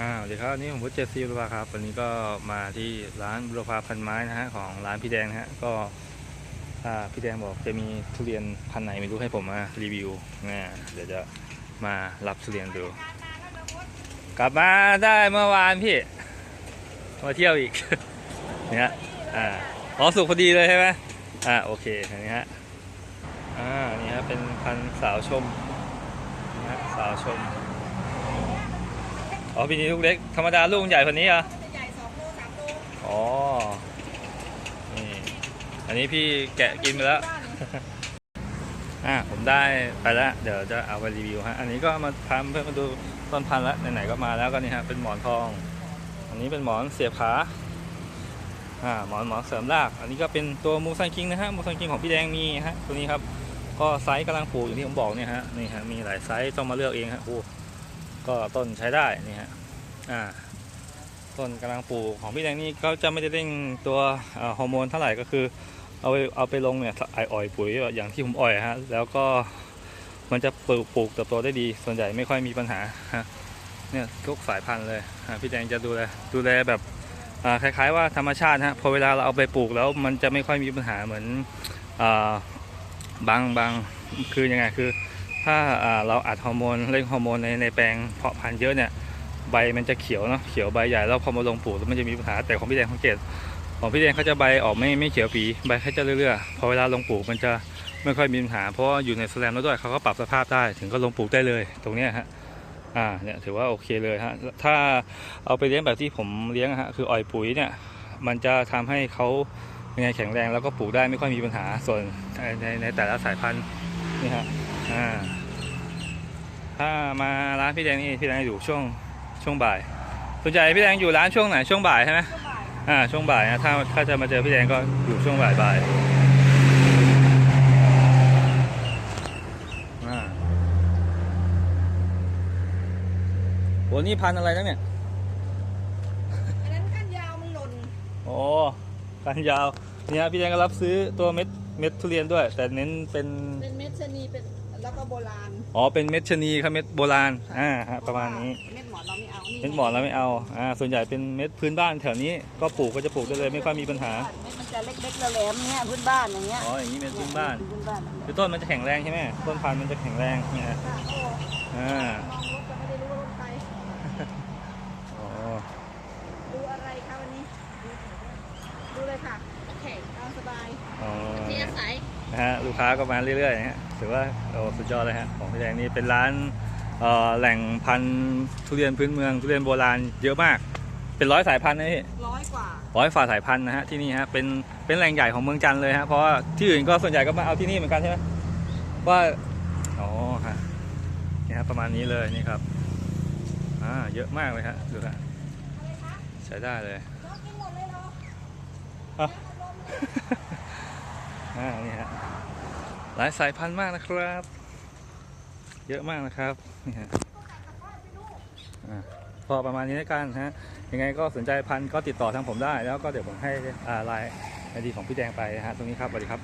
อ่าสวัสดีครับวันนี้ผมพุทธเจสซีบุรพาครับวันนี้ก็มาที่ร้านบุรพาพันไม้นะฮะของร้านพี่แดงนะฮะก็อ่าพี่แดงบอกจะมีทุเรียนพันไหนไม่รู้ให้ผมมารีวิวนะเดี๋ยวจะมารับทุเรียนดู กลับมาได้เมื่อวานพี่มาเที่ยวอีก เนี่ยอ่าอ๋อสุกพอดีเลยใช่ไหมอ่าโอเคอันนี้ฮะอ่านี่ฮะเป็นพันสาวชมนะสาวชม อ๋อปีนี้ลูกเล็ก ธรรมดาลูกใหญ่กว่านี้เหรอะใหญ่สองโลสามโลอ๋อ นี่ อันนี้พี่แกะกินไปแล้ว อะผมได้ไปแล้ว เดี๋ยวจะเอาไปรีวิวฮะ อันนี้ก็มาทำเพื่อมาดูต้นพันธุ์แล้วไหนๆก็มาแล้วก็นี่ฮะ เป็นหมอนทอง อันนี้เป็นหมอนเสียบขา อ่า หมอนหมอนเสริมราก อันนี้ก็เป็นตัวมูซันคิงนะฮะ มูซันคิงของพี่แดงมีฮะ ตัวนี้ครับ ก็ไซส์กำลังปลูกอย่างที่ผมบอกเนี่ยฮะ นี่ฮะ มีหลายไซส์ต้องมาเลือกเองฮะโอ้ ก็ต้นใช้ได้นี่ฮะอ่าต้นกำลังปลูกของพี่แดงนี่ก็จะไม่ได้เร่งตัวฮอร์โมนเท่าไหร่ก็คือเอาไปเอาไปลงเนี่ยไออ่อยปุ๋ยอย่างที่ผมอ่อยฮะแล้วก็มันจะปลูกปลูกเติบโตได้ดี ส่วนใหญ่ไม่ค่อยมีปัญหาฮะเนี่ยทุกสายพันธุ์เลยพี่แดงจะดูแลดูแลแบบคล้ายๆว่าธรรมชาติฮะพอเวลาเราเอาไปปลูกแล้วมันจะไม่ค่อยมีปัญหาเหมือนอบางบางคือยังไงคือ ถ้าเราอัดฮอร์โมนเร่งฮอร์โมนในในแปลงเพาะพันธุ์เยอะเนี่ยใบมันจะเขียวเนาะเขียวใบใหญ่แล้วพอมาลงปลูกมันจะมีปัญหาแต่ของพี่แดงสังเกตของพี่แดงเขาจะใบออกไม่ไม่เขียวปีใบเขาจะเรื่อยๆพอเวลาลงปลูกมันจะไม่ค่อยมีปัญหา เพราะอยู่ในแสแลมแล้วด้วยเขาก็ปรับสภาพได้ถึงก็ลงปลูกได้เลยตรงนี้ฮะอ่าเนี่ยถือว่าโอเคเลยฮะถ้าเอาไปเลี้ยงแบบที่ผมเลี้ยงฮะคืออ่อยปุ๋ยเนี่ยมันจะทำให้เขายังไงแข็งแรงแล้วก็ปลูกได้ไม่ค่อยมีปัญหาส่วนในในในแต่ละสายพันธุ์นี่ฮะอ่า ถ้ามาร้านพี่แดงนี่พี่แดงอยู่ช่วงช่วงบ่ายส่วนใหญ่พี่แดงอยู่ร้านช่วงไหนช่วงบ่ายใช่ไหมก็บ่ายอ่าช่วงบ่ายนะถ้าถ้าจะมาเจอพี่แดงก็อยู่ช่วงบ่ายบ่ายอ่าโหนี่พันธุ์อะไรนะเนี่ยอันนั้นก้านยาวมันหล่นโอ้กันยาวเนี่ยพี่แดงก็รับซื้อตัวเม็ดเม็ดทุเรียนด้วย แต่เน้นเป็นเป็นเม็ดชะนีเป็น แล้วก็โบราณอ๋อเป็นเม็ดชะนีครับเม็ดโบราณอ่าฮะประมาณนี้เม็ดหมอนเราไม่เอานี่เม็ดหมอนแล้วไม่เอาอ่าส่วนใหญ่เป็นเม็ดพื้นบ้านแถวนี้ก็ปลูกก็จะปลูกได้เลยไม่ค่อยมีปัญหาเม็ดมันจะเล็กๆแหลมๆเนี่ยพื้นบ้านอย่างเงี้ยอ๋ออย่างนี้เป็นพื้นบ้านพื้นบ้านนั่นแหละคือต้นมันจะแข็งแรงใช่ไหมต้นพันธุ์มันจะแข็งแรงเนี่ยฮะค่ะโอ้อ่ามองรถจะไม่ได้รู้ว่ารถใครอ๋อดูอะไรคะวันนี้ดูเลยค่ะโอเคตามสบายอ๋อที่อาศัยนะฮะลูกค้าก็มาเรื่อยๆนะฮะ ถือว่าโอ้สุดยอดเลยฮะของพี่แดงนี่เป็นร้านเอ่อแหล่งพันธุ์ทุเรียนพื้นเมืองทุเรียนโบราณเยอะมาก เป็นร้อยสายพันธุ์นะพี่ร้อยกว่าร้อยฝ่าสายพันธุ์นะฮะที่นี่ฮะเป็นเป็นแหล่งใหญ่ของเมืองจันทร์เลยฮะเพราะว่าที่อื่นก็ส่วนใหญ่ก็มาเอาที่นี่เหมือนกันใช่ไหมว่าอ๋อฮะนี่ฮะประมาณนี้เลยนี่ครับอ่าเยอะมากเลยฮะดูฮะใช้ได้เลยน้องกินหมดเลยเหรออะอ่านี่ฮะ หลายสายพันธุ์มากนะครับ เยอะมากนะครับนี่ฮะพอประมาณนี้แล้วกันฮะยังไงก็สนใจพันธุ์ก็ติดต่อทางผมได้ แล้วก็เดี๋ยวผมให้อ่าไลน์ไอดีของพี่แดงไปฮะตรงนี้ครับสวัสดีครับ